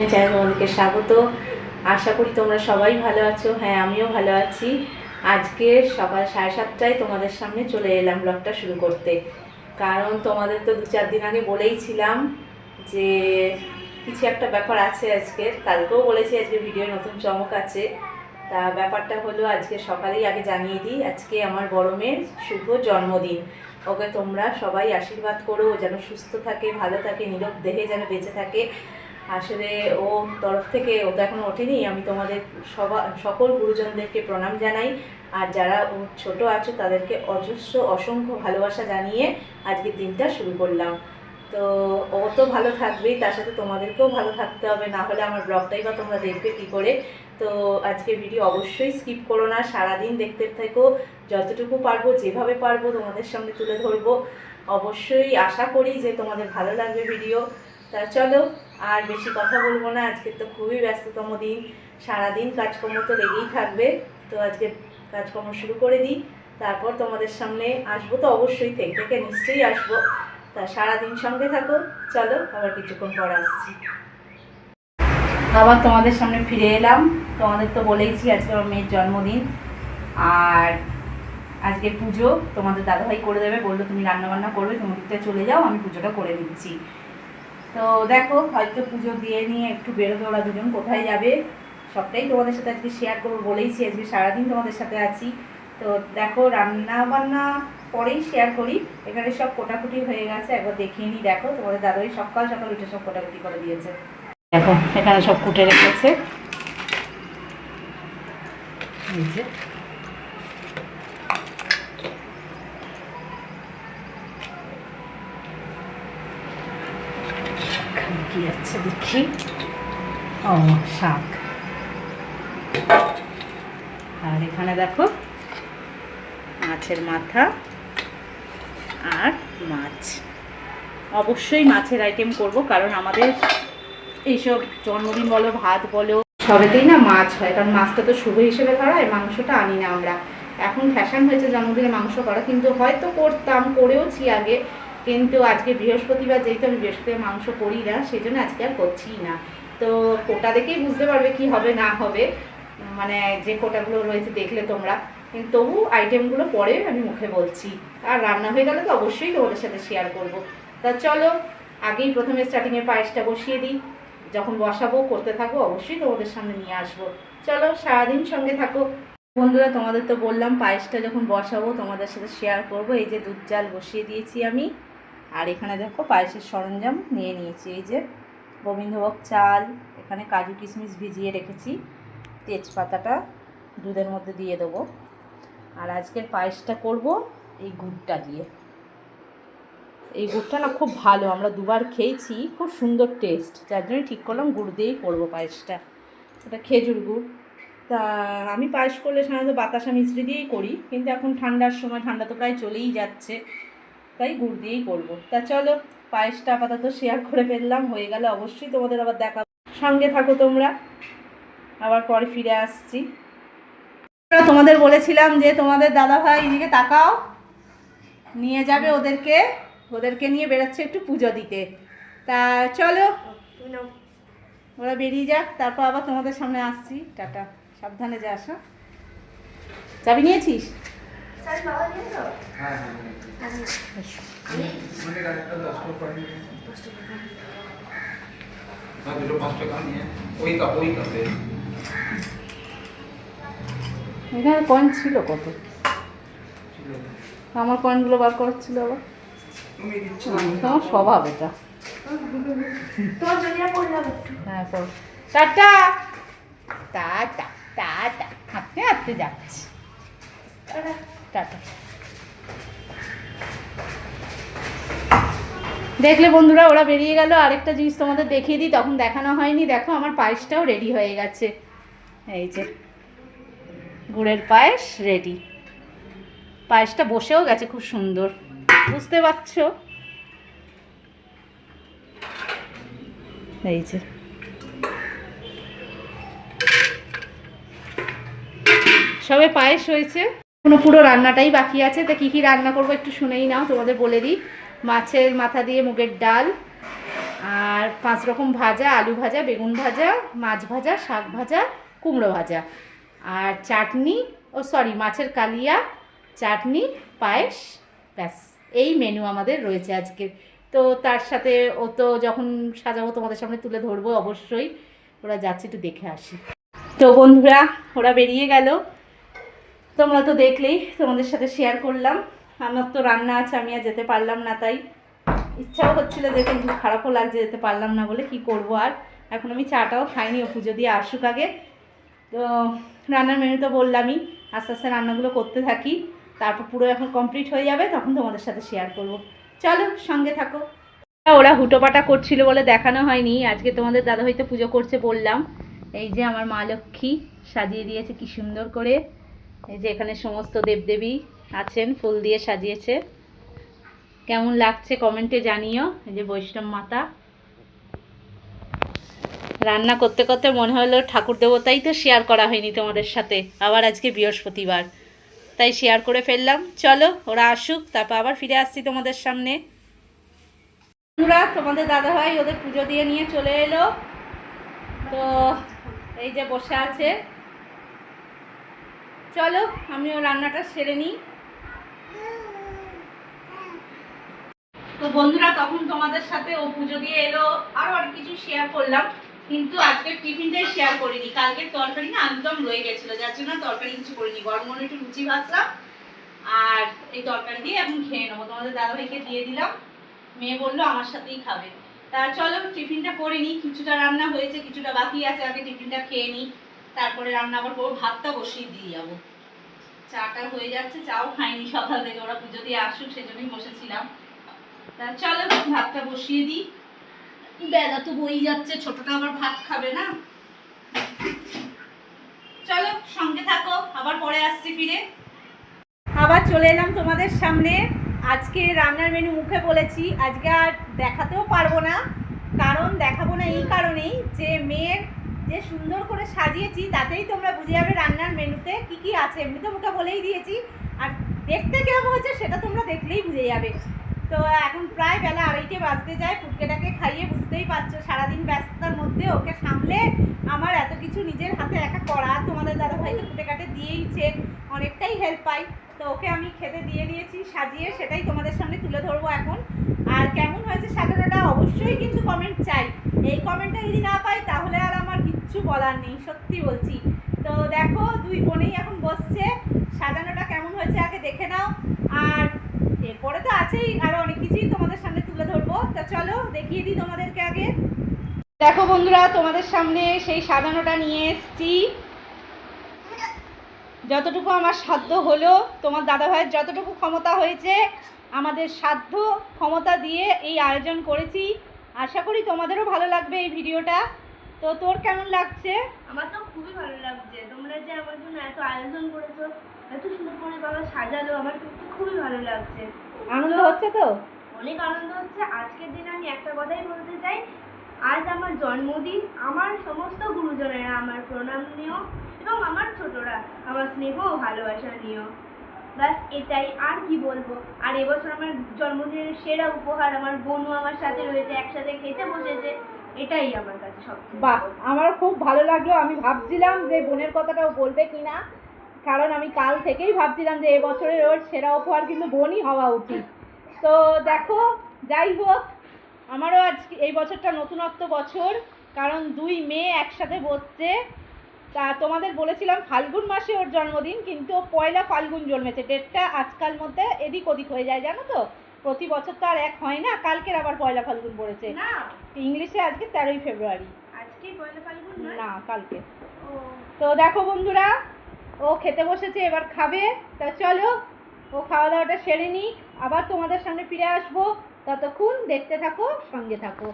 Channel তোমাদেরকে স্বাগত। আশা করি তোমরা সবাই ভালো আছো। হ্যাঁ আমিও ভালো আছি। আজকে সকাল সাড়ে সাতটায় তোমাদের সামনে চলে এলাম ব্লগটা শুরু করতে। কারণ তোমাদের তো দু চার দিন আগে বলেইছিলাম যে কিছু একটা ব্যাপার আছে আজকের কালকেও বলেছি আজকে ভিডিও নতুন চমক আছে। তা ব্যাপারটা হলো, আজকে সকালেই আগে জানিয়ে দিই, আজকে আমার বড় মেয়ের শুভ জন্মদিন। ওকে তোমরা সবাই আশীর্বাদ করো যেন সুস্থ থাকে, ভালো থাকে, নীরব দেহে যেন বেঁচে থাকে। আসলে ও তরফ থেকে ও তো এখন ওঠেনি, আমি তোমাদের সবা, সকল গুরুজনদেরকে প্রণাম জানাই। আর যারা ও ছোট আছো, তাদেরকে অজস্র, অসংখ্য ভালোবাসা জানিয়ে আজকের দিনটা শুরু করলাম। তো ও তো ভালো থাকবেই, তার সাথে তোমাদেরকেও ভালো থাকতে হবে, না হলে আমার ব্লগটাই বা তোমরা দেখবে কী করে। তো আজকে ভিডিও অবশ্যই স্কিপ করো না, সারাদিন দেখতে থেকো, যতটুকু পারব, যেভাবে পারব তোমাদের সামনে তুলে ধরবো। অবশ্যই আশা করি যে তোমাদের ভালো লাগবে ভিডিও। তা চলো আর বেশি কথা বলব না আজকে তো খুবই ব্যস্ততম দিন, সারাদিন কাজকর্ম তো লেগেই থাকবে, তো আজকে কাজকর্ম শুরু করে দিই, তারপর তোমাদের সামনে আসব তো অবশ্যই, থেকে থেকে নিশ্চয়ই আসব, তা সারাদিন সঙ্গে থাকো, চলো আবার কিছুক্ষণ পর আসছি। আবার তোমাদের সামনে ফিরে এলাম, তোমাদের তো বলেইছি আজকে আমার মেয়ের জন্মদিন, আর আজকে পুজো তোমাদের দাদাভাই করে দেবে, বলল তুমি রান্নাবান্না করবে, তুমি চলে যাও, আমি পুজোটা করে দিচ্ছি। তো দেখো, হয়তো পুজো দিয়ে নিয়ে একটু বেরোবে ওরা দুজন কোথায় যাবে, সবটাই তোমাদের সাথে আজকে শেয়ার করব বলেইছি, আজকে সারাদিন তোমাদের সাথে আছি। তো দেখো রান্না বান্না পরেই শেয়ার করি, এখানে সব কোটাকুটি হয়ে গেছে, একবার দেখিয়ে নিই, দেখো, তোমাদের দাদাই সকাল সকাল উঠে সব কোটাকুটি করে দিয়েছে। দেখো, এখানে সব কুটে রেখেছে। এই যে। আছে দেখি। ও, শাক। আর এখানে দেখো, মাছের মাথা আর মাছ। অবশ্যই মাছের আইটেম করব, কারণ আমাদের এইসব জন্মদিন বলো, ভাত বলো, সবেতেই না মাছ হয়, কারণ মাছটা তো শুভ হিসেবে ধরা হয় মাংসটা আনি না আমরা। এখন ফ্যাশন হয়েছে জন্মদিনে মাংস করা, কিন্তু হয়তো করতাম, করেওছি আগে। কিন্তু আজকে বৃহস্পতিবার যেহেতু আমি বৃহস্পতিবার মাংস করি না সেই জন্য আজকে আর করছি না। তো কোটা দেখেই বুঝতে পারবে কি হবে, না হবে। মানে যে কোটাগুলো রয়েছে দেখলে তোমরা। কিন্তু তবু আইটেমগুলো পরে আমি মুখে বলছি। আর রান্না হয়ে গেলে তো অবশ্যই তোমাদের সাথে শেয়ার করব। তা চলো, আগেই প্রথমে স্টার্টিংয়ে পায়েসটা বসিয়ে দিই। যখন বসাবো, করতে থাকব অবশ্যই তোমাদের সামনে নিয়ে আসব। চলো, সারাদিন সঙ্গে থাকো। বন্ধুরা, তোমাদের তো বললাম পায়েসটা যখন বসাবো, তোমাদের সাথে শেয়ার করব। এই যে দুধ জাল বসিয়ে দিয়েছি আমি। আর এখানে দেখো পায়েসের সরঞ্জাম নিয়ে নিয়েছি। এই যে গোবিন্দভোগ চাল, এখানে কাজু কিশমিশ ভিজিয়ে রেখেছি। তেজপাতাটা দুধের মধ্যে দিয়ে দেবো। আর আজকের পায়েসটা করব এই গুড়টা দিয়ে। এই গুড়টা না খুব ভালো, আমরা দুবার খেয়েছি, খুব সুন্দর টেস্ট যার জন্য ঠিক করলাম গুড় দিয়েই করব পায়েসটা। এটা খেজুর গুড়। তা আমি পায়েস করলে সাধারণত বাতাসা মিশ্রি দিয়েই করি, কিন্তু এখন ঠান্ডার সময়, ঠান্ডা তো প্রায় চলেই যাচ্ছে। তাই গুড় দিয়েই করব। তা চলো, পায়েসটা আপাতত শেয়ার করে ফেললাম, হয়ে গেলে অবশ্যই তোমাদের আবার দেখা সঙ্গে থাকো তোমরা, আবার পরে ফিরে আসছি। তোমাদের বলেছিলাম যে তোমাদের দাদা ভাই এদিকে তাকাও, নিয়ে যাবে ওদেরকে ওদেরকে নিয়ে বেরোচ্ছে একটু পুজো দিতে। তা চলো, ওরা বেরিয়ে যাক, তারপর আবার তোমাদের সামনে আসছি। টাটা, সাবধানে যা, আসো। চাবি নিয়েছিস? এখানে কয়েন ছিল কত? আমার কয়েনগুলো বার করাচ্ছিল আবার। তুমি তোমার স্বভাব এটা। হ্যাঁ টাটা! Tata tata. হাঁটতে হাঁটতে যাচ্ছি। টাটা। দেখলে বন্ধুরা, ওরা বেরিয়ে গেল। আরেকটা জিনিস তোমাদের দেখিয়ে দিই, তখন দেখানো হয়নি। দেখো, আমার পায়েসটাও রেডি হয়ে গেছে। এই যে, গুড়ের পায়েস রেডি পায়েসটা বসেও গেছে খুব সুন্দর। বুঝতে পারছ? এই যে। সবে পায়েস হয়েছে। এখনও পুরো রান্নাটাই বাকি আছে। তা কী কী রান্না করব একটু শুনেই নাও, তোমাদের বলে দিই। মাছের মাথা দিয়ে মুগের ডাল, আর পাঁচ রকম ভাজা, আলু ভাজা, বেগুন ভাজা, মাছ ভাজা, শাক ভাজা, কুমড়ো ভাজা। আর চাটনি, ও সরি, মাছের কালিয়া, চাটনি, পায়েস, ব্যাস। এই মেনু আমাদের রয়েছে আজকে তো তার সাথে ও তো যখন সাজাবো তোমাদের সামনে তুলে ধরবো অবশ্যই। ওরা যাচ্ছে একটু দেখে আসি। তো বন্ধুরা, ওরা বেরিয়ে গেল। তোমরা তো দেখলেই তোমাদের সাথে শেয়ার করলাম। আমার তো রান্না আছে, আমি আর যেতে পারলাম না, তাই ইচ্ছাও হচ্ছিল যেতে কিন্তু খারাপও লাগছে যেতে পারলাম না বলে কি করব আর। এখন আমি চাটাও খাইনি, ও পুজো দিয়ে আসুক আগে। তো রান্নার মেনু তো বললামই, আস্তে আস্তে রান্নাগুলো করতে থাকি। তারপর পুরো এখন কমপ্লিট হয়ে যাবে, তখন তোমাদের সাথে শেয়ার করব। চলো, সঙ্গে থাকো। ওরা হুটোপাটা করছিল বলে দেখানো হয়নি, আজকে তোমাদের দাদা হয়তো পুজো করছে বললাম। এই যে আমার মা লক্ষ্মী, সাজিয়ে দিয়েছে কি সুন্দর করে। এই যে এখানে সমস্ত দেবদেবী আছেন, ফুল দিয়ে সাজিয়েছে। কেমন লাগছে কমেন্টে জানিও, এই যে বৈষ্ণব মাতা। রান্না করতে করতে মনে হলো ঠাকুর দেবতাই তো শেয়ার করা হয়নি তোমাদের সাথে, আবার আজকে বৃহস্পতিবার। তাই শেয়ার করে ফেললাম। চলো, ওরা আসুক, তারপর আবার ফিরে আসছি তোমাদের সামনে। বন্ধুরা, তোমাদের দাদাভাই ওদের পুজো দিয়ে নিয়ে চলে এলো। তো এই যে বসে আছে। চলো, আমিও রান্নাটা সেরে নিই। তো বন্ধুরা, তখন তোমাদের সাথে ও পুজো দিয়ে এলো। আরও অনেক কিছু শেয়ার করলাম, কিন্তু আজকে টিফিনটাই শেয়ার করিনি। কালকে তরকারি না একদম রয়ে গেছিল, যার জন্য তরকারি কিছু করিনি। গরম মনে একটু লুচি ভাজলাম, আর এই তরকারি দিয়ে এখন খেয়ে নেব। তোমাদের দাদাভাইকে দিয়ে দিলাম। মেয়ে বলল, আমার সাথেই খাবে। তা চলো টিফিনটা করে নিই। কিছুটা রান্না হয়েছে, কিছুটা বাকি আছে, আগে টিফিনটা খেয়ে নিই। তারপরে রান্না আবার করব ভাতটা বসিয়ে দিয়ে যাব। চাটা হয়ে যাচ্ছে, চাও খাইনি সকাল থেকে, ওরা পুজো দিয়ে আসুক, সেজন্যই বসেছিলাম। তা চলো, ভাতটা বসিয়ে দিই। বেলা তো বই যাচ্ছে, ছোটটা আবার ভাত খাবে না। চলো, সঙ্গে থাকো, আবার পরে আসছি ফিরে। আবার চলে এলাম তোমাদের সামনে। আজকে রান্নার মেনু মুখে বলেছি, আজকে আর দেখাতেও পারব না, কারণ দেখাবো না এই কারণেই যে মেয়ের যে সুন্দর করে সাজিয়েছি, তাতেই তোমরা বুঝে যাবে রান্নার মেনুতে কি কি আছে। এমনি তো মুখে বলেই দিয়েছি। আর দেখতে কেমন হয়েছে সেটা তোমরা দেখলেই বুঝে যাবে। তো এখন প্রায় বেলা আড়াইটে বাজতে যায়, পুটকেটাকে খাইয়ে বুঝতেই পারছ, সারাদিন ব্যস্ততার মধ্যে ওকে সামলে আমার এত কিছু নিজের হাতে একা করা, তোমাদের দাদা ভাই তো ফুটে কাটে দিয়েইছে অনেকটাই হেল্প পাই। তো ওকে আমি খেতে দিয়ে দিয়েছি, সাজিয়ে সেটাই তোমাদের সামনে তুলে ধরবো এখন। আর কেমন হয়েছে সাজানোটা অবশ্যই কিন্তু কমেন্ট চাই। এই কমেন্টটা যদি না পাই, তাহলে আর আমার কিচ্ছু বলার নেই, সত্যি বলছি। তো দেখো, দুই বোনেই এখন বসছে। সাজানোটা কেমন হয়েছে আগে দেখে নাও। আর এরপরে তো আছেই, আরও অনেক কিছুই তোমাদের সামনে তুলে ধরবো। তা চলো, দেখিয়ে দিই তোমাদেরকে আগে। দেখো বন্ধুরা, তোমাদের সামনে সেই সাজানোটা নিয়ে এসেছি। যতটুকু আমার সাধ্য হলো, তোমার দাদা ভাইয়ের যতটুকু ক্ষমতা হয়েছে, আমাদের সাধ্য ক্ষমতা দিয়ে এই আয়োজন করেছি। আশা করি তোমাদেরও ভালো লাগবে এই ভিডিওটা। তো তোর কেমন লাগছে? আমার তো খুবই ভালো লাগছে। তোমরা যে আমার জন্য এত আয়োজন করেছ এত সুন্দর করে বাবা সাজালো আমার কিন্তু খুবই ভালো লাগছে। আনন্দ হচ্ছে তো? অনেক আনন্দ হচ্ছে। আজকের দিনে আমি একটা কথাই বলতে চাই। আজ আমার জন্মদিন আমার সমস্ত গুরুজনেরা আমার প্রণাম নিও এবং আমার ছোটরা আমার স্নেহ ও ভালোবাসা নিও। ব্যাস এটাই। আর কি বলব? আর এবছর আমার জন্মদিনের সেরা উপহার আমার বোনও আমার সাথে রয়েছে একসাথে খেতে বসেছে। এটাই আমার বাহ আমার খুব ভালো লাগল। আমি ভাবছিলাম যে বোনের কথাটাও বলবে কিনা। কারণ আমি কাল থেকেই ভাবছিলাম যে এবছরের ওর সেরা উপহার কিন্তু বোনই হওয়া উচিত। তো দেখো, যাই হোক, আমারও আজকে এই বছরটা নতুনত্ব বছর। কারণ দুই মেয়ে একসাথে বসছে। তা তোমাদের বলেছিলাম ফাল্গুন মাসে ওর জন্মদিন, কিন্তু পয়লা ফাল্গুন জন্মেছে। ডেটটা আজকাল মধ্যে এদিক ওদিক হয়ে যায়, জানো তো? প্রতি বছর তো আর এক হয় না কালকের আবার পয়লা ফাল্গুন পড়েছে। না। ইংলিশে আজকে তেরোই ফেব্রুয়ারি। আজকে পয়লা ফাল্গুন না কালকে। তো দেখো বন্ধুরা ও খেতে বসেছে এবার খাবে। তা চলো ও খাওয়া দাওয়াটা সেরে নিই আবার তোমাদের সামনে ফিরে আসব। ততক্ষণ দেখতে থাকো সঙ্গে থাকো।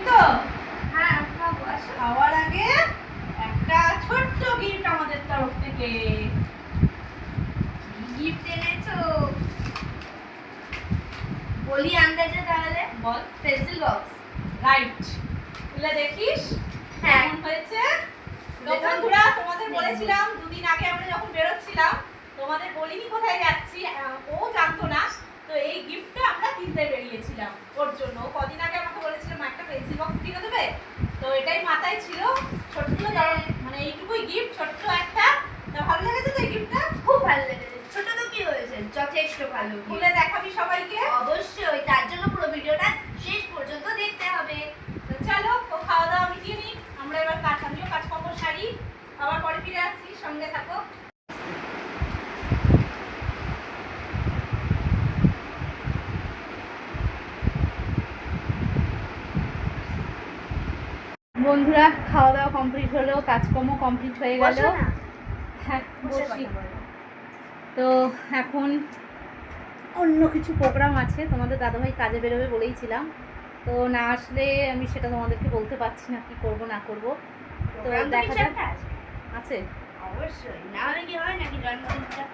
তো হ্যাঁ খাওয়ার আগে একটা ছোট্ট গিফট আমাদের তরফ থেকে। গিফট এনেছো? বলি আন্দাজে তাহলে? বল। Pencil box. রাইট খুলে দেখিস। হ্যাঁ। হয়েছে। বন্ধুরা তোমাদের বলেছিলাম দুদিন আগে আমরা যখন বেরোচ্ছিলাম তোমাদের বলিনি কোথায় যাচ্ছি ও জানতো না। তো এই গিফটটা আমরা কিনতে বেরিয়েছিলাম ওর জন্য। কদিন আগে আমাকে বলেছিল মা একটা পেন্সিল বক্স কিনে দেবে? তো এটাই মাথায় ছিল ছোট্ট কারণ মানে এইটুকুই গিফট ছোট্ট একটা তো ভালো লেগেছে তো এই গিফটটা খুব ভালো লেগেছে ছোট তো কি হয়েছে যথেষ্ট ভালো খুলে দেখাবি সবাইকে? অবশ্যই তার জন্য পুরো ভিডিওটা শেষ পর্যন্ত দেখতে হবে। তো চলো ও খাওয়া দাওয়া মিটিয়ে নিই। আমরা এবার কাজ আমিও কাজকর্ম সারি। আবার পরে ফিরে আসছি সঙ্গে থাকো। বন্ধুরা খাওয়া দাওয়া কমপ্লিট হলো কাজকর্ম কমপ্লিট হয়ে গেল। হ্যাঁ। তো এখন অন্য কিছু প্রোগ্রাম আছে তোমাদের দাদাভাই কাজে বেরোবে বলেইছিলাম তো না আসলে আমি সেটা তোমাদেরকে বলতে পারছি না কি করব না করব। তো দেখা যাক। আছে। আছে? অবশ্যই। না হলে কি হয় নাকি জন্মদিনটা?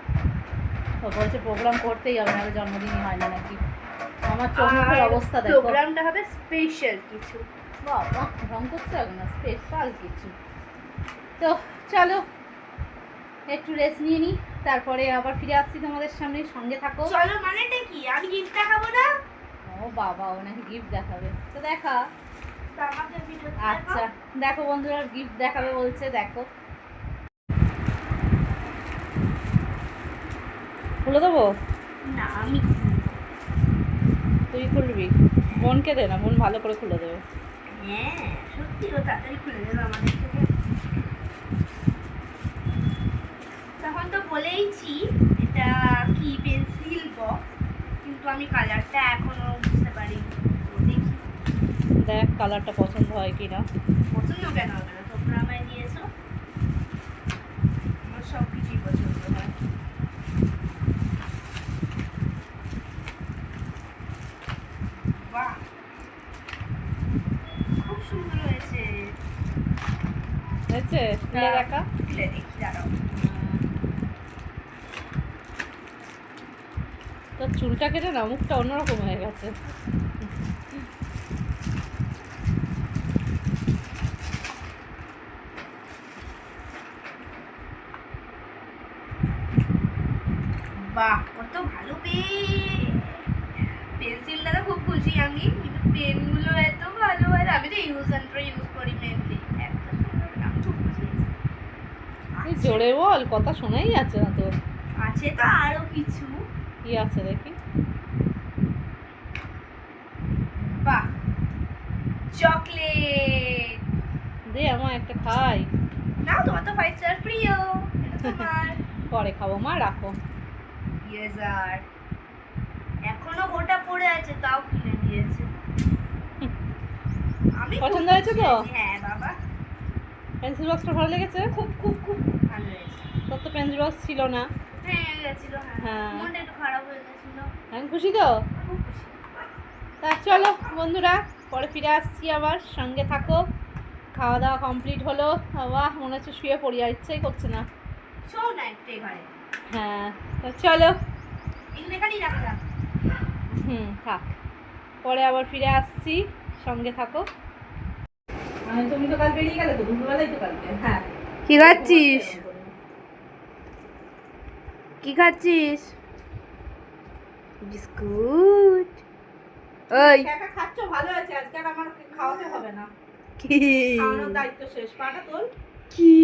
বলছে প্রোগ্রাম করতেই হবে না জন্মদিনই হয় না নাকি? আমার চোখ মুখের আর অবস্থা দেখো। প্রোগ্রামটা হবে স্পেশাল কিছু। বাবা রং করতে হবে না? স্পেশাল কিছু। তো চলো একটু রেস্ট নিয়ে নিই তারপরে আবার ফিরে আসছি তোমাদের সামনে সঙ্গে থাকো। চলো মানেটা কি? আমি গিফট দেখাবো না? ও বাবা ও নাকি গিফট দেখাবে। তো দেখা। আচ্ছা দেখো বন্ধুরা গিফট দেখাবে বলছে দেখো। খুলে দেবো? না আমি তুই খুলবি? বোনকে দে না বোন ভালো করে খুলে দেবে। হ্যাঁ সত্যি ও তাড়াতাড়ি খুলে দেবে আমাদের থেকে তখন তো বলেইছি এটা কি পেন্সিল বক্স কিন্তু আমি কালারটা এখনও বুঝতে পারিনি। দেখি। দেখ কালারটা পছন্দ হয় কি না পছন্দ কেন হবে না? তোমরা আমায় দিয়েছ। আমার সব কিছুই পছন্দ হয়। বাহ! খুব সুন্দর হয়েছে। হয়েছে? দেখি দাঁড়াও তোর চুলটা কেটে না মুখটা অন্যরকম হয়ে গেছে। বাহ কত ভালো পেন। পেন্সিলটা তো খুব খুশি আমি কিন্তু পেনগুলো এত ভালো হয় আমি তো ইউজ অ্যান্ড ইউজ করি মেনলি জোরে বল কথা শোনাই যাচ্ছে না তোর। আছে তো আরও কিছু। কি আছে দেখি? বাহ চকলেট। দে আমার একটা খাই। নাও তোমার তো ফাইভ স্টার প্রিয় তোমার পরে খাব মা রাখো। ইয়েজার এখনও গোটা পড়ে আছে তাও কিনে দিয়েছে। আমি পছন্দ হয়েছে তো? হ্যাঁ বাবা। পেন্সিল বক্সটা ভালো লেগেছে? খুব খুব খুব ভালো হয়েছে তোর তো পেন্সিল বক্স ছিল না। ভেঙে গেছিল হ্যাঁ। হ্যাঁ। মনটা একটু খারাপ হয়ে গেছিল। আমি খুশি তো? তা চলো বন্ধুরা পরে ফিরে আসছি আবার। সঙ্গে থাকো। খাওয়া দাওয়া কমপ্লিট হলো। বাহ মনে হচ্ছে শুয়ে পড়ি আর ইচ্ছাই করছে না। শোও না একটু এবারে। হ্যাঁ তা চলো। এখানে এখানেই রাখলাম হুম থাক। পরে আবার ফিরে আসছি। সঙ্গে থাকো। তুমি তো কাল বেরিয়ে গেলে তো দুপুরবেলাই তো কালকে। হ্যাঁ। কি খাচ্ছিস? কি খাচ্ছিস? বিস্কুট। ওই। খাচ্ছ? ভালো আছে আজকে আর আমার খাওয়াতে হবে না। কি? খাওয়ানোর দায়িত্ব শেষ। পাটা তোল। কি?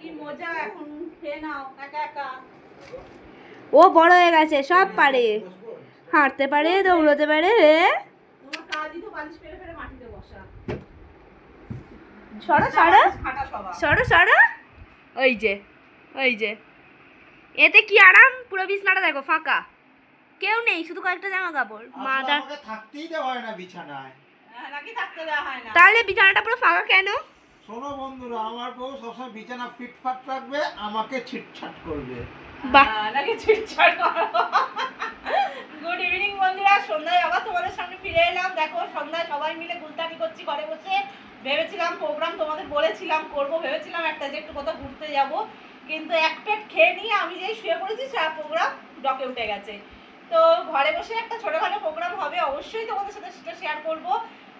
কি মজা এখন। খেয়ে নাও। একা একা। ও বড় হয়ে গেছে। সব পারে। হাঁটতে পারে দৌড়তে পারে তোমার কাজই তো বালিশ ফেলে ফেলে মাটিতে বসা। সরো সরো। সরো সরো। ওই যে ওই যে। এতে কি আরাম? পুরো বিছনাটা দেখো ফাঁকা। কেউ নেই শুধু কয়েকটা জামা কাপড় মা দা- আমাকে থাকতেই দেওয়া হয় না বিছানায়। হ্যাঁ, নাকি থাকতে দেওয়া হয় না? তাহলে বিছানাটা পুরো ফাঁকা কেন? শোনো বন্ধুরা আমার বউ সবসময় বিছানা ফিটফাট রাখবে আমাকে ছিটছাট করবে। বাহ। নাকি ছিটছাট গুড ইভিনিং বন্ধুরা। সন্ধ্যায় আবার তোমাদের সামনে ফিরে এলাম। দেখো সন্ধ্যায় সবাই মিলে গুলতানি করছি ঘরে বসে। ভেবেছিলাম প্রোগ্রাম তোমাদের বলেছিলাম করব। ভেবেছিলাম একটা যে একটু কোথাও ঘুরতে যাব। কিন্তু এক পেট খেয়ে নিয়ে আমি যেই শুয়ে পড়েছি সে প্রোগ্রাম ডকে উঠে গেছে। তো ঘরে বসে একটা ছোটোখাটো প্রোগ্রাম হবে অবশ্যই তোমাদের সাথে সেটা শেয়ার করব।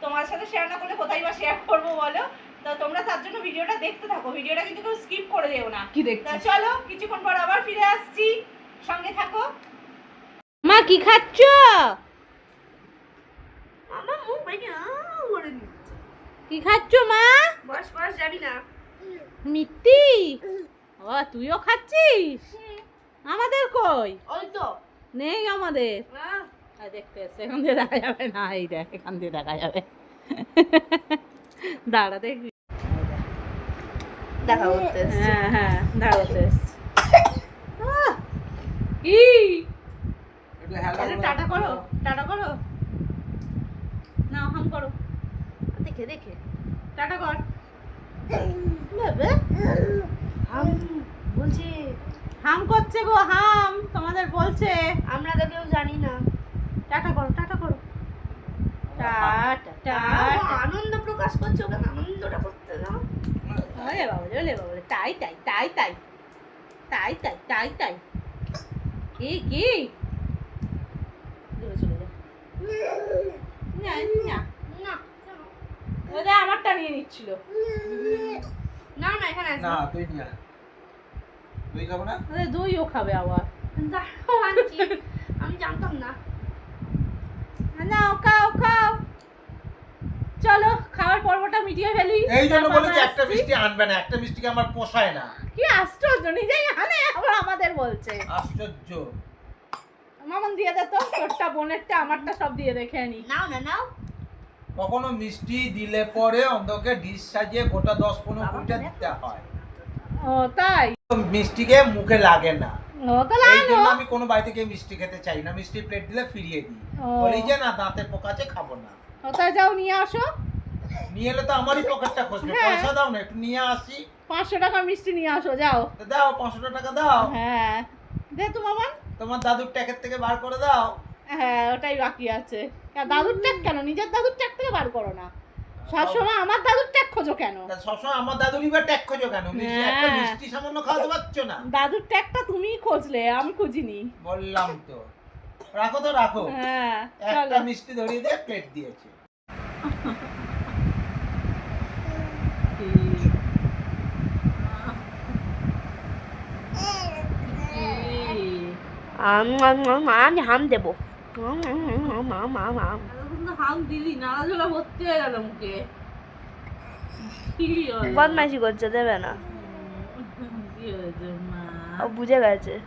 তোমার সাথে শেয়ার না করলে কোথায় বা শেয়ার করব বলো? তো তোমরা তার জন্য ভিডিওটা দেখতে থাকো ভিডিওটা কিন্তু কেউ স্কিপ করে যেও না। কি তা চলো কিছুক্ষণ পর আবার ফিরে আসছি। সঙ্গে থাকো। মা কি খাচ্ছ? আমার মুখ ভেঙে করে কি খাচ্ছ মা? বস বস যাবি না। মিট্টি ও তুইও খাচ্ছিস? আমাদের কই? ওই তো। নেই আমাদের। আহ, দেখতে এসছে এখান দিয়ে দেখা যাবে না এই দেখ এখান দিয়ে দেখা যাবে। দাঁড়া দেখবি। দেখা করতে হ্যাঁ হ্যাঁ দাঁড়াতে কি টাটা করো টাটা করো। না হাম করো। দেখে দেখে। টাটা কর। বাবা, বলছে। হাম করছে গো হাম তোমাদের বলছে। আমরা তো কেউ জানি না। টাটা করো টাটা করো। আনন্দ প্রকাশ করছ কেন আনন্দটা করতে দাও। ওরে বাবা ওরে বাবা তাই তাই তাই তাই। তাই তাই তাই তাই। কি কি? দূরে চলে যা। না না। আমারটা নিয়ে নিচ্ছিল। না না এখানে আছে। না তুই নিয়ে আয়। তুই খাব না? ওরে দইও খাবে আবার। দাঁড়াও আনছি আমি জানতাম না। নাও খাও খাও। চলো খাওয়ার পর্বটা মিটিয়ে ফেলি। এই জন্য বলেছি একটা মিষ্টি আনবে না একটা মিষ্টিকে আমার পোষায় না। কি আশ্চর্য নিজেই আনে আবার আমাদের বলছে। আশ্চর্য। মামন দিয়ে দে তো তোরটা বোনেরটা আমারটা সব দিয়ে রেখে নি নাও না নাও। কখনো মিষ্টি দিলে পরে অন্তকে ডিশ সাজিয়ে গোটা দশ পনেরো কুড়িটা দিতে হয়। ও তাই? মিষ্টিকে মুখে লাগে না। এই জন্য আমি কোনো বাড়ি থেকে মিষ্টি খেতে চাই না। মিষ্টি প্লেট দিলে ফিরিয়ে দিই। বলি যে না দাঁতে পোকাছে খাব না। কোথায় যাও নিয়ে আসো। নিয়ে এলে তো আমারই পকেটটা খসবে। হ্যাঁ। পয়সা দাও না একটু নিয়ে আসি। পাঁচশো টাকা মিষ্টি নিয়ে আসো যাও। দাও পাঁচশো টাকা দাও। হ্যাঁ। দে তো মামান তোমার দাদুর ট্যাকের থেকে বার করে দাও। হ্যাঁ ওটাই বাকি আছে। দাদুর ট্যাগ কেন? নিজের দাদুর ট্যাগ থেকে বার করো না। সবসময় আমার দাদুর ট্যাগ খোঁজো কেন? সবসময় আমার দাদুরই বা ট্যাগ খোঁজো কেন? একটা হ্যাঁ। মিষ্টি সামান্য খাওয়াতে পারছ না? দাদুর ট্যাগটা তুমিই খোঁজলে আমি খুঁজিনি। বললাম তো। রাখো তো রাখো। হ্যাঁ একটা মিষ্টি ধরিয়ে দিয়ে প্লেট দিয়েছে। আমি হাম দেবো আম, আম, আম। হাম বদমাইশি করছে দেবে না। বুঝে গেছে।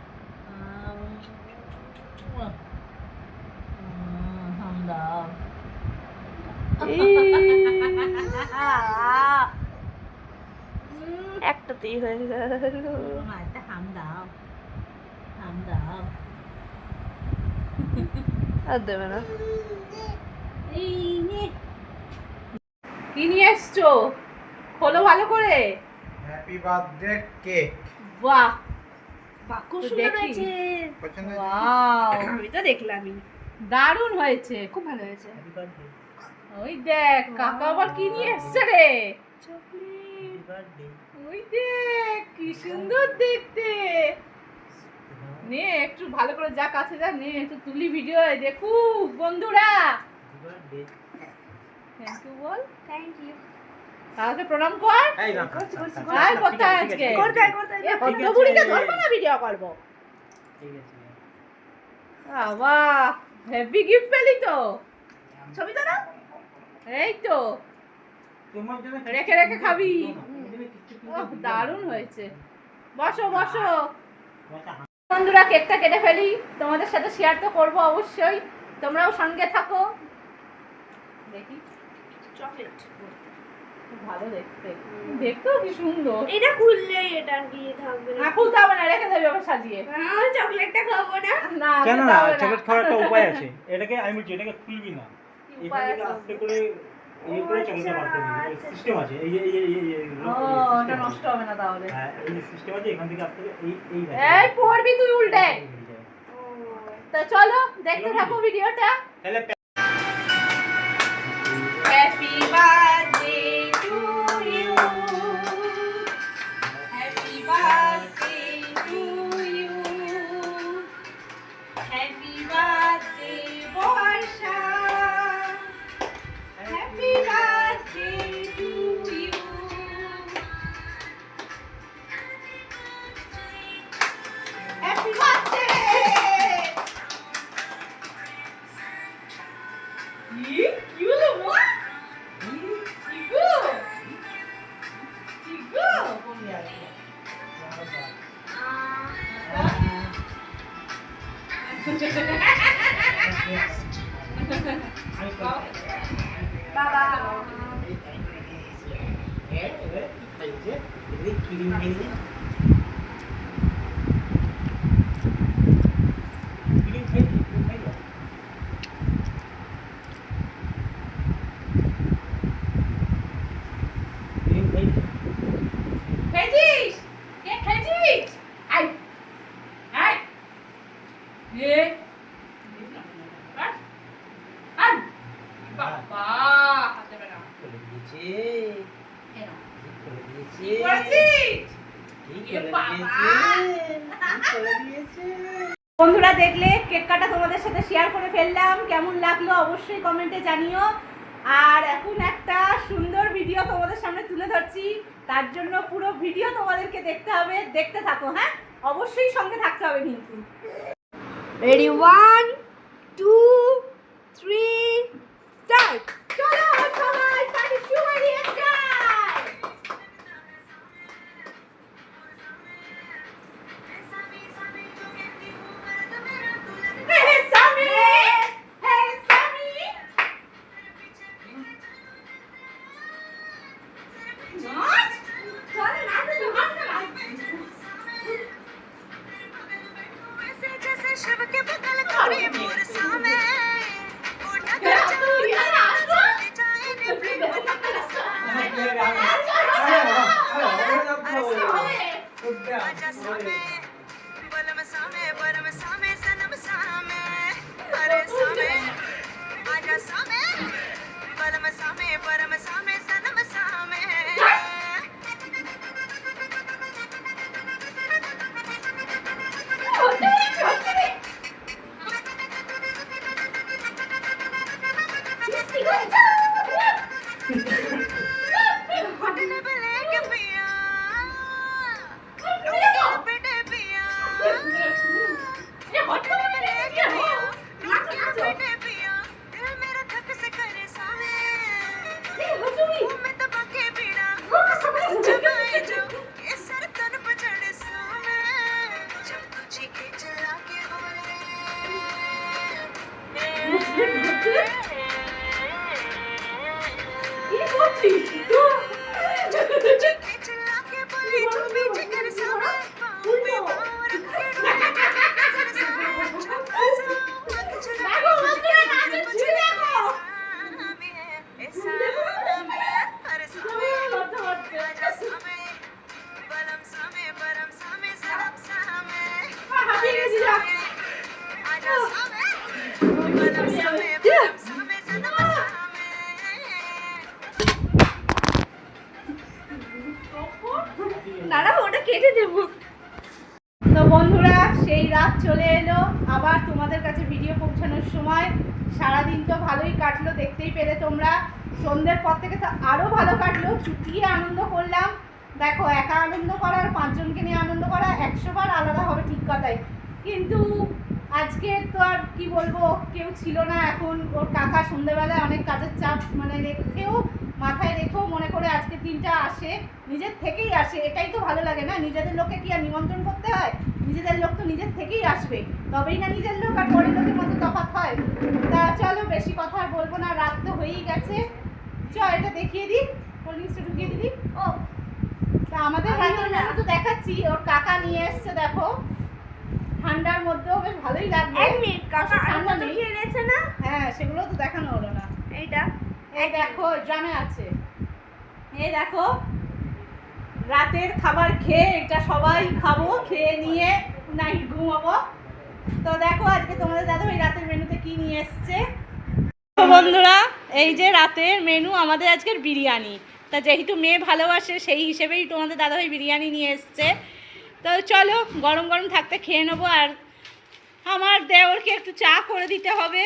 একটাতেই হয়ে গেল। হাম দাও হাম দাও আর দেবে না কি নিয়ে এসছো? খোলো ভালো করে। হ্যাপি বার্থডে কেক বাহ। বাহ খুব তো সুন্দর হয়েছে? ওয়াও। আমি তো দেখলামই দারুণ হয়েছে খুব ভালো হয়েছে। ওই দেখ কাকা আবার কি নিয়ে এসছে রে? চকলেট। ওই দেখ কি সুন্দর দেখতে। নে একটু ভালো করে যা কাছে যা নে একটু তুলি ভিডিও দেখুক বন্ধুরা। থ্যাংক ইউ বল। থ্যাংক ইউ কাকাকে প্রণাম কর। কোথায় আজকে। বুড়িকে ধরবো না ভিডিও করব? বাবা হেভি গিফট পেলি তো। ছবি তোরা এই তো। রেখে রেখে খাবি। দারুণ হয়েছে। বসো বসো। বন্ধুরা কেকটা কেটে ফেলি। তোমাদের সাথে শেয়ার তো করব অবশ্যই। তোমরাও সঙ্গে থাকো। দেখি। চকলেট। ভালো দেখতে। দেখতেও কি সুন্দর। এটা খুললেই এটা আর কি থাকবে। না খুলতে হবে না রেখে দেবে আবার সাজিয়ে। চকলেটটা খাব না। না কেন না? চকলেট খাওয়ার একটা উপায় আছে। এটাকে আমি বলছি এটাকে খুলবি না। উপায় আছে? আস্তে করে এই করে চকলেটটা বার করবি। সিস্টেম আছে এই এই এই এই যে- ও এই ওটা নষ্ট হবে না তাহলে। হ্যাঁ এই সিস্টেম আছে এখান থেকে আস্তে এই এই এই পড়বি তুই উল্টে। তো চলো দেখতে থাকো ভিডিওটা তাহলে হ্যাপি বার্থডে Bye-bye. বন্ধুরা দেখলে কেক কাটা তোমাদের সাথে শেয়ার করে ফেললাম। কেমন লাগল অবশ্যই কমেন্টে জানিও। আর এখন একটা সুন্দর ভিডিও তোমাদের সামনে তুলে ধরছি। তার জন্য পুরো ভিডিও তোমাদেরকে দেখতে হবে। দেখতে থাকো হ্যাঁ? অবশ্যই সঙ্গে থাকতে হবে কিন্তু। Ready one two three start চলো সবাই আবার তোমাদের কাছে ভিডিও পৌঁছানোর সময় সারাদিন তো ভালোই কাটলো, দেখতেই পেলে তোমরা। সন্ধ্যের পর থেকে তো আরও ভালো কাটলো, চুটিয়ে আনন্দ করলাম। দেখো, একা আনন্দ করা আর পাঁচজনকে নিয়ে আনন্দ করা একশোবার আলাদা হবে ঠিক কথাই। কিন্তু আজকে তো আর কি বলব, কেউ ছিল না এখন। ওর কাকা সন্ধ্যেবেলায় অনেক কাজের চাপ মানে রেখেও, মাথায় রেখেও মনে করে আজকে দিনটা আসে, নিজের থেকেই আসে। এটাই তো ভালো লাগে না, নিজেদের লোককে কি আর নিমন্ত্রণ করতে হয়? নিজেদের লোক তো নিজের থেকেই আসবে। তবেই না নিজের লোক আর পরের লোকের মধ্যে তফাৎ হয়। তা চলো বেশি কথা আর বলব না রাত তো হয়েই গেছে। চ এটা দেখিয়ে দিই কোল্ড ড্রিঙ্কসটা ঢুকিয়ে দিবি? ও তা আমাদের রাতের তো দেখাচ্ছি ওর কাকা নিয়ে এসছে দেখো। ঠান্ডার মধ্যেও বেশ ভালোই লাগবে। এক মিনিট কাকা ঠান্ডা কত নেই। খেয়ে নিয়েছে না? হ্যাঁ সেগুলো তো দেখানো হলো না। এইটা এই দেখো ড্রামে আছে। এই দেখো রাতের খাবার খেয়ে এটা সবাই খাব খেয়ে নিয়ে নাইট ঘুমাবো। তো দেখো আজকে তোমাদের দাদা ভাই রাতের মেনুতে কি নিয়ে এসছে। বন্ধুরা এই যে রাতের মেনু আমাদের আজকের বিরিয়ানি। তা যেহেতু মেয়ে ভালোবাসে সেই হিসেবেই তোমাদের দাদাভাই বিরিয়ানি নিয়ে এসছে। তো চলো গরম গরম থাকতে খেয়ে নেব আর আমার দেওরকে একটু চা করে দিতে হবে।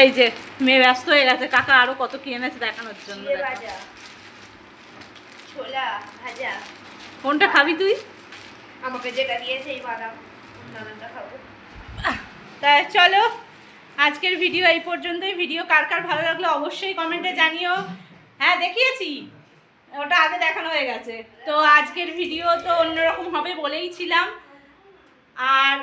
এই যে মেয়ে ব্যস্ত হয়ে গেছে। কাকা আরও কত কি এনেছে দেখানোর জন্য ছোলা ভাজা। কোনটা খাবি তুই? আমাকে যেটা দিয়েছে এই বাদাম খাব। তাই চলো আজকের ভিডিও এই পর্যন্তই। ভিডিও কার কার ভালো লাগল অবশ্যই কমেন্টে জানিও। হ্যাঁ দেখিয়েছি। ওটা আগে দেখানো হয়ে গেছে। তো আজকের ভিডিও তো অন্যরকম হবে বলেই ছিলাম। আর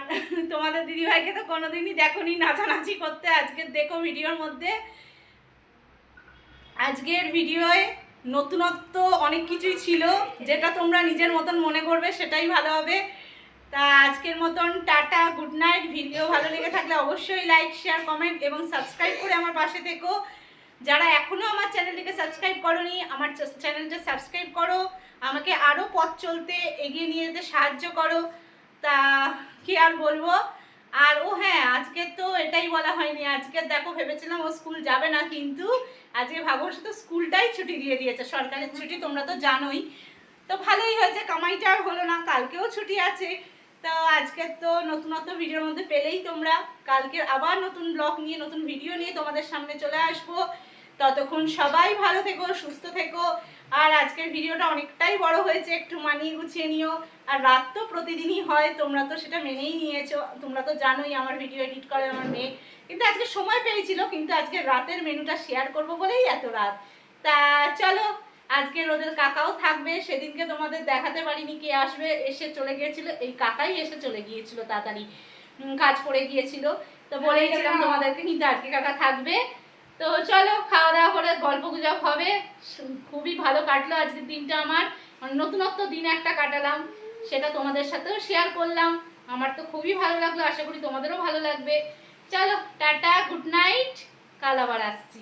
তোমাদের দিদিভাইকে তো কোনোদিনই দেখোনি নাচানাচি করতে। আজকের দেখো ভিডিওর মধ্যে। আজকের ভিডিওয়ে নতুনত্ব অনেক কিছুই ছিল। যেটা তোমরা নিজের মতন মনে করবে সেটাই ভালো হবে। তা আজকের মতন টাটা গুড নাইট ভিডিও ভালো লেগে থাকলে অবশ্যই লাইক শেয়ার কমেন্ট এবং সাবস্ক্রাইব করে আমার পাশে থেকো। যারা এখনও আমার চ্যানেলটিকে সাবস্ক্রাইব করনি, আমার চ্যানেলটা সাবস্ক্রাইব করো। আমাকে আরও পথ চলতে এগিয়ে নিয়ে যেতে সাহায্য করো। তা কি আর বলব? আর ও হ্যাঁ আজকে তো এটাই বলা হয়নি। আজকে দেখো ভেবেছিলাম ও স্কুল যাবে না কিন্তু আজকে ভাবস তো স্কুলটাই ছুটি দিয়ে দিয়েছে। সরকারের ছুটি তোমরা তো জানোই। তো ভালোই হয়েছে কামাইটা আর হলো না কালকেও ছুটি আছে। তো আজকে তো নতুনত্ব ভিডিওর মধ্যে পেলেই তোমরা। কালকে আবার নতুন ব্লগ নিয়ে নতুন ভিডিও নিয়ে তোমাদের সামনে চলে আসব। ততক্ষণ সবাই ভালো থেকো সুস্থ থেকো। আর আজকের ভিডিওটা অনেকটাই বড় হয়েছে একটু মানিয়ে গুছিয়ে নিও। আর রাত তো প্রতিদিনই হয় তোমরা তো সেটা মেনেই নিয়েছো। তোমরা তো জানোই আমার ভিডিও এডিট করে আমার মেয়ে। কিন্তু আজকে সময় পেয়েছিল কিন্তু আজকে রাতের মেনুটা শেয়ার করব বলেই এত রাত। তা চলো আজকে রোদের কাকাও থাকবে সেদিনকে তোমাদের দেখাতে পারিনি কে আসবে এসে চলে গিয়েছিল এই কাকাই এসে চলে গিয়েছিল তাড়াতাড়ি কাজ পড়ে গিয়েছিল। তো বলেইছিলাম তোমাদেরকে কিন্তু আজকে কাকা থাকবে। তো চলো খাওয়া দাওয়া করে গল্প গুজব হবে। খুবই ভালো কাটলো আজকের দিনটা আমার। মানে নতুনত্ব দিন একটা কাটালাম, সেটা তোমাদের সাথেও শেয়ার করলাম। আমার তো খুবই ভালো লাগল, আশা করি তোমাদেরও ভালো লাগবে। চলো, টাটা গুড নাইট কাল আবার আসছি।